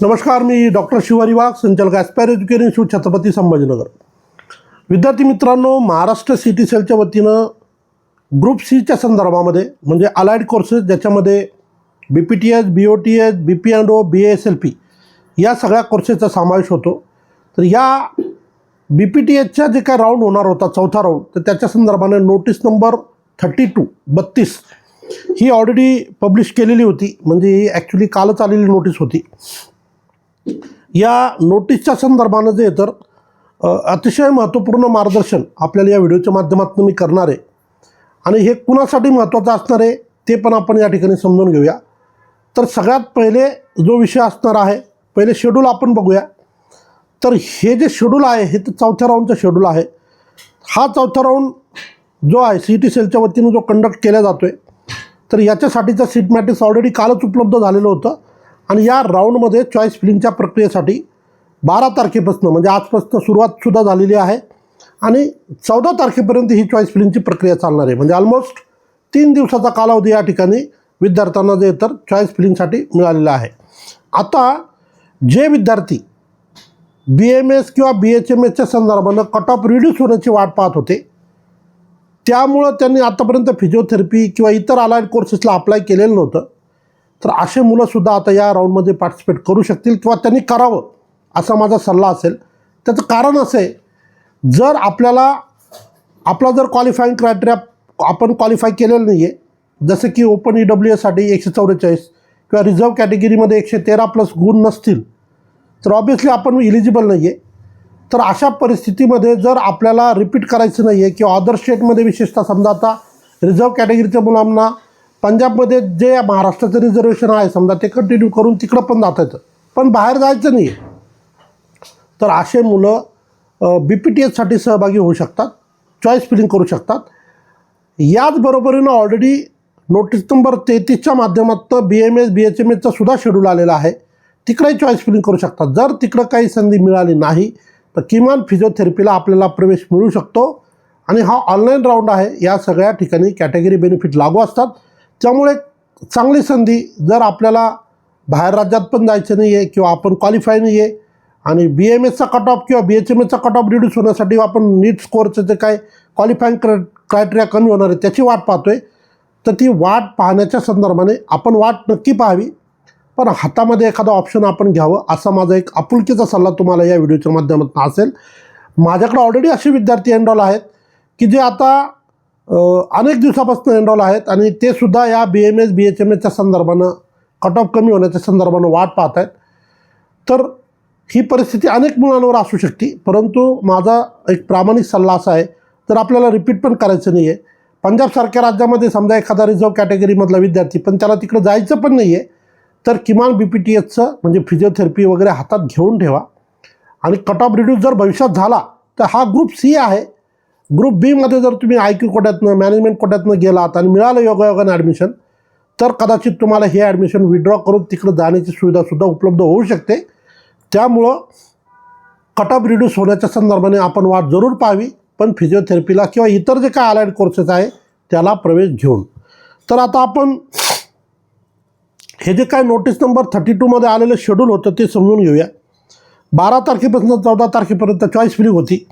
नमस्कार मी डॉक्टर शिवारी वाघ संचालक aspire education institute Chhatrapati Sambhajinagar. विद्यार्थी मित्रांनो महाराष्ट्र सिटी सेलच्या वतीनं ग्रुप सीच्या संदर्भामध्ये म्हणजे अलाइड कोर्सेस ज्याच्यामध्ये B P T H B O T H B P and O B S L P या सगळ्या कोर्सेसचा समावेश होतो. तर या बी पी टी एचचा जे काय राऊंड होणार होता चौथा राऊंड तर त्याच्या संदर्भाने नोटीस नंबर थर्टी टू बत्तीस ही ऑलरेडी पब्लिश केलेली होती. म्हणजे ही ॲक्च्युली कालच आलेली नोटीस होती. या नोटीसच्या संदर्भानं जे तर अतिशय महत्त्वपूर्ण मार्गदर्शन आपल्याला या व्हिडिओच्या माध्यमातून मी करणार आहे. आणि हे कुणासाठी महत्त्वाचं असणार आहे ते पण आपण या ठिकाणी समजून घेऊया. तर सगळ्यात पहिले जो विषय असणार आहे पहिले शेड्यूल आपण बघूया. तर हे जे शेड्यूल आहे हे तर चौथ्या राऊंडचं शेड्यूल आहे. हा चौथा राऊंड जो आहे सी टी सेलच्या वतीनं जो कंडक्ट केला जातो आहे तर याच्यासाठीचं सीट मॅट्रिक्स ऑलरेडी कालच उपलब्ध झालेलं होतं. आणि या राऊंडमध्ये चॉईस फिलिंगच्या प्रक्रियेसाठी बारा तारखेपासून म्हणजे आजपासून सुरुवातसुद्धा झालेली आहे. आणि चौदा तारखेपर्यंत ही चॉईस फिलिंगची प्रक्रिया चालणार आहे. म्हणजे ऑलमोस्ट तीन दिवसाचा कालावधी या ठिकाणी विद्यार्थ्यांना जे तर चॉईस फिलिंगसाठी मिळालेलं आहे. आता जे विद्यार्थी बी एम एस किंवा बी एच एम एसच्या संदर्भानं कट ऑफ रिड्यूस होण्याची वाट पाहत होते त्यामुळं त्यांनी आतापर्यंत फिजिओथेरपी किंवा इतर अलाइड कोर्सेसला अप्लाय केलेलं नव्हतं. तर असे मुलंसुद्धा आता या राऊंडमध्ये पार्टिसिपेट करू शकतील किंवा त्यांनी करावं असा माझा सल्ला असेल. त्याचं कारण असं आहे जर आपल्याला आपला जर क्वालिफाईंग क्रायटेरिया आपण क्वालिफाय केलेलं नाही आहे जसं की ओपन ई डब्ल्यू एसाठी एकशे चौवेचाळीस किंवा रिझर्व कॅटेगरीमध्ये एकशे तेरा प्लस गुण नसतील तर ऑब्वियसली आपण इलिजिबल नाही आहे तर अशा परिस्थितीमध्ये जर आपल्याला रिपीट करायचं नाही आहे किंवा अदर स्टेटमध्ये विशेषतः समजा आता रिझर्व कॅटेगरीच्या मुलांना पंजाबमध्ये जे महाराष्ट्राचं रिझर्वेशन आहे समजा ते कंटिन्यू करून तिकडं पण जाता येतं पण बाहेर जायचं नाही आहे तर असे मुलं बी पी टी एचसाठी सहभागी होऊ शकतात चॉईस फिलिंग करू शकतात. याचबरोबरीनं ऑलरेडी नोटीस नंबर तेहतीसच्या माध्यमातून B M S B H M एसचा सुद्धा शेड्यूल आलेला आहे. तिकडेही चॉईस फिलिंग करू शकतात. जर तिकडं काही संधी मिळाली नाही तर किमान फिजिओथेरपीला आपल्याला प्रवेश मिळू शकतो. आणि हा ऑनलाईन राऊंड आहे. या सगळ्या ठिकाणी कॅटेगरी बेनिफिट लागू असतात. त्यामुळे चांगली संधी जर आपल्याला बाहेर राज्यात पण जायचं नाही आहे किंवा आपण क्वालिफाय नाही आहे आणि बी एम एसचा कट ऑफ किंवा बी एच एम एसचा कट ऑफ रिड्यूस होण्यासाठी आपण नीट स्कोअरचं जे काय क्वालिफाईंग क्र क्रायटेरिया कमी होणार आहे त्याची वाट पाहतो आहे तर ती वाट पाहण्याच्या संदर्भाने आपण वाट नक्की पाहावी. पण हातामध्ये एखादा ऑप्शन आपण घ्यावं असा माझा एक आपुलकीचा सल्ला तुम्हाला या व्हिडिओच्या माध्यमातून असेल. माझ्याकडे ऑलरेडी असे विद्यार्थी एनरोल आहेत की जे आता अनेक दिवसापासून एनरोल आहेत आणि ते सुद्धा या B M S B H M एसच्या संदर्भानं कट ऑफ कमी होण्याच्या संदर्भानं वाट पाहत आहेत. तर ही परिस्थिती अनेक मुलांवर असू शकते परंतु माझा एक प्रामाणिक सल्ला असा आहे तर आपल्याला रिपीट पण करायचं नाही आहे पंजाबसारख्या राज्यामध्ये समजा एखादा रिझर्व कॅटेगरीमधला विद्यार्थी पण त्याला तिकडं जायचं पण नाही आहे तर किमान बी पी टी एचचं म्हणजे फिजिओथेरपी वगैरे हातात घेऊन ठेवा. आणि कट ऑफ रिड्यूस जर भविष्यात झाला तर हा ग्रुप सी आहे ग्रुप बीमध्ये जर तुम्ही आय क्यू कोट्यातनं मॅनेजमेंट कोट्यातनं गेलात आणि मिळालं योगायोगाने ॲडमिशन तर कदाचित तुम्हाला हे ॲडमिशन विड्रॉ करून तिकडं जाण्याची सुविधासुद्धा उपलब्ध होऊ शकते. त्यामुळं कट ऑफ रिड्यूस होण्याच्या संदर्भाने आपण वाट जरूर पाहावी पण फिजिओथेरपीला किंवा इतर जे काय अलाइड कोर्सेस आहे त्याला प्रवेश घेऊन. तर आता आपण हे जे काय नोटीस नंबर थर्टी टूमध्ये आलेलं शेड्यूल होतं ते समजून घेऊया. बारा तारखेपासून चौदा तारखेपर्यंत चॉईस फ्री होती.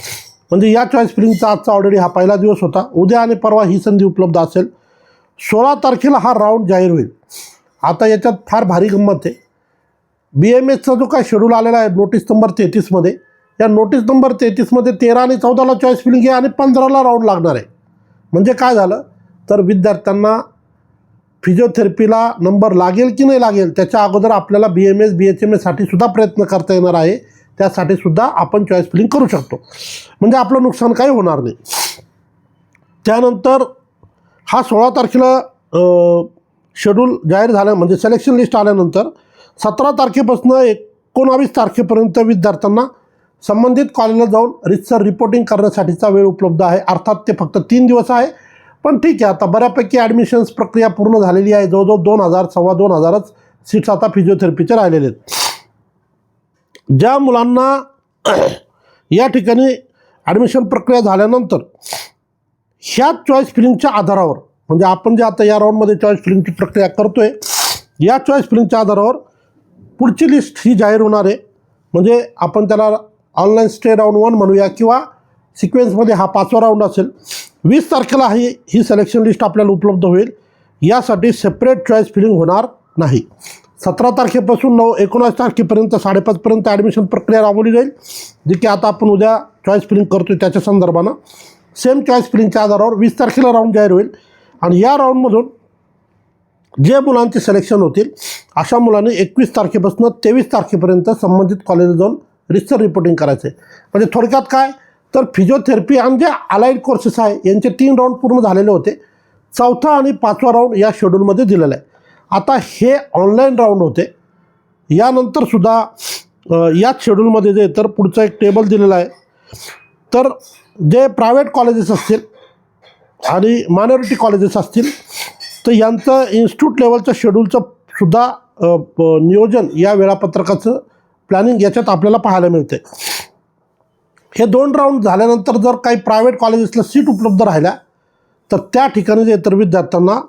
म्हणजे या चॉईस फिलिंगचा आजचा ऑलरेडी हा पहिला दिवस होता. उद्या आणि परवा ही संधी उपलब्ध असेल. सोळा तारखेला हा राऊंड जाहीर होईल. आता याच्यात फार भारी गंमत आहे. बी एम एसचा जो काय शेड्यूल आलेला आहे नोटीस नंबर तेहतीसमध्ये या नोटीस नंबर तेहतीसमध्ये तेरा आणि चौदाला चॉईस फिलिंग आहे आणि पंधराला राऊंड लागणार आहे. म्हणजे काय झालं? तर विद्यार्थ्यांना फिजिओथेरपीला नंबर लागेल की नाही लागेल त्याच्या अगोदर आपल्याला B M S B H M एससाठी सुद्धा प्रयत्न करता येणार आहे. त्यासाठी सुद्धा आपण चॉईस फिलिंग करू शकतो. म्हणजे आपलं नुकसान काही होणार नाही. त्यानंतर हा सोळा तारखेला शेड्यूल जाहीर झाल्या म्हणजे सिलेक्शन लिस्ट आल्यानंतर सतरा तारखेपासून एकोणावीस तारखेपर्यंत विद्यार्थ्यांना संबंधित कॉलेजला जाऊन रितसर रिपोर्टिंग करण्यासाठीचा वेळ उपलब्ध आहे. अर्थात ते फक्त तीन दिवस आहे. पण ठीक आहे आता बऱ्यापैकी ॲडमिशन्स प्रक्रिया पूर्ण झालेली आहे. जवळजवळ दोन हजार सव्वा दोन हजारच सीट्स आता फिजिओथेरपीचे राहिलेले आहेत. ज्या मुलांना या ठिकाणी ॲडमिशन प्रक्रिया झाल्यानंतर ह्या चॉईस फिलिंगच्या आधारावर म्हणजे आपण जे आता या राऊंडमध्ये चॉईस फिलिंगची प्रक्रिया करतो आहे या चॉईस फिलिंगच्या आधारावर पुढची लिस्ट ही जाहीर होणार आहे. म्हणजे आपण त्याला ऑनलाईन स्टे राऊंड वन म्हणूया किंवा सिक्वेन्समध्ये हा पाचवा राऊंड असेल. वीस तारखेला ही ही सिलेक्शन लिस्ट आपल्याला उपलब्ध होईल. यासाठी सेपरेट चॉईस फिलिंग होणार नाही. सतरा तारखेपासून नऊ एकोणास तारखेपर्यंत साडेपाचपर्यंत ॲडमिशन प्रक्रिया राबवली जाईल जी की आता आपण उद्या चॉईस फिलिंग करतो त्याच्या संदर्भानं. सेम चॉईस फिलिंगच्या आधारावर वीस तारखेला राऊंड जाहीर होईल. आणि या राऊंडमधून जे मुलांचे सिलेक्शन होतील अशा मुलांनी एकवीस तारखेपासून तेवीस तारखेपर्यंत संबंधित कॉलेजला जाऊन रिसर्च रिपोर्टिंग करायचे म्हणजे थोडक्यात काय? तर फिजिओथेरपी आणि जे अलाइड कोर्सेस आहे यांचे तीन राऊंड पूर्ण झालेले होते. चौथा आणि पाचवा राऊंड या शेड्यूलमध्ये दिलेला आहे. आता हे ऑनलाईन राऊंड होते. यानंतर सुद्धा याच शेड्यूलमध्ये जे तर पुढचं एक टेबल दिलेलं आहे. तर जे प्रायव्हेट कॉलेजेस असतील आणि मायनॉरिटी कॉलेजेस असतील तर यांचं इन्स्टिट्यूट लेवलचं शेड्यूलचं सुद्धा प- नियोजन या वेळापत्रकाचं प्लॅनिंग याच्यात आपल्याला पाहायला मिळते. हे दोन राऊंड झाल्यानंतर जर काही प्रायव्हेट कॉलेजेसला सीट उपलब्ध राहिल्या तर त्या ठिकाणी जे इतर विद्यार्थ्यांना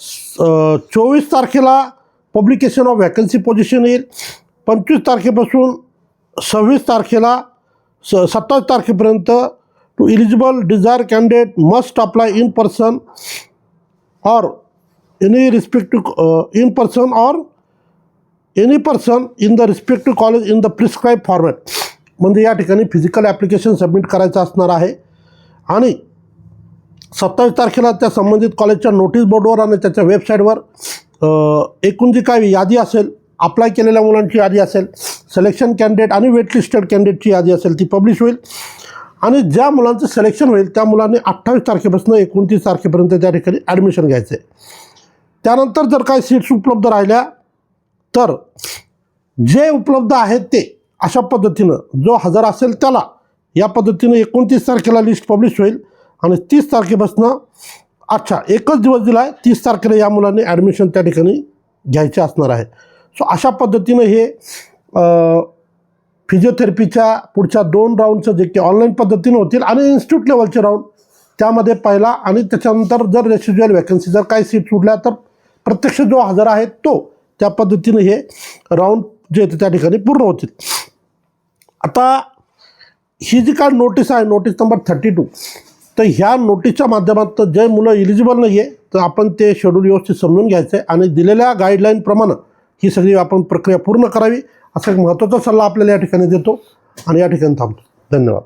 चोवीस तारखेला पब्लिकेशन ऑफ वॅकन्सी पोझिशन येईल. पंचवीस तारखेपासून सव्वीस तारखेला स सत्तावीस तारखेपर्यंत to eligible desire candidate must apply in person or any respect in person person any person in the the college in the prescribe format म्हणजे या ठिकाणी फिजिकल ॲप्लिकेशन सबमिट करायचं असणार आहे. आणि सत्तावीस तारखेला त्या संबंधित कॉलेजच्या नोटीस बोर्डवर आणि त्याच्या वेबसाईटवर एकूण जी काही यादी असेल अप्लाय केलेल्या मुलांची यादी असेल सिलेक्शन कॅन्डिडेट आणि वेटलिस्टेड कॅन्डिडेटची यादी असेल ती पब्लिश होईल. आणि ज्या मुलांचं सिलेक्शन होईल त्या मुलांनी अठ्ठावीस तारखेपासून एकोणतीस तारखेपर्यंत त्या ठिकाणी ॲडमिशन घ्यायचं आहे त्यानंतर जर काही सीट्स उपलब्ध राहिल्या तर जे उपलब्ध आहेत ते अशा पद्धतीनं जो हजर असेल त्याला या पद्धतीनं एकोणतीस तारखेला लिस्ट पब्लिश होईल. आणि तीस तारखेपासून अच्छा एकच दिवस दिला आहे तीस तारखेला या मुलांनी ॲडमिशन त्या ठिकाणी घ्यायचे असणार आहे. सो अशा पद्धतीनं हे फिजिओथेरपीच्या पुढच्या दोन राऊंडचं जे की ऑनलाईन पद्धतीनं होतील आणि इन्स्टिट्यूट लेवलचे राऊंड त्यामध्ये पहिला आणि त्याच्यानंतर जर रेसिज्युअल वॅकन्सी जर काही सीट सुटल्या तर प्रत्यक्ष जो हजर आहे तो त्या पद्धतीनं हे राऊंड जे त्या ठिकाणी पूर्ण होतील. आता ही जी काय नोटीस आहे नोटीस नंबर थर्टी टू तर ह्या नोटीसच्या माध्यमातून जे मुलं इलिजिबल नाही आहे तर आपण ते शेड्यूल व्यवस्थित समजून घ्यायचं आहे आणि दिलेल्या गाईडलाईनप्रमाणे ही सगळी आपण प्रक्रिया पूर्ण करावी. असा एक महत्त्वाचा सल्ला आपल्याला या ठिकाणी देतो आणि या ठिकाणी थांबतो. धन्यवाद.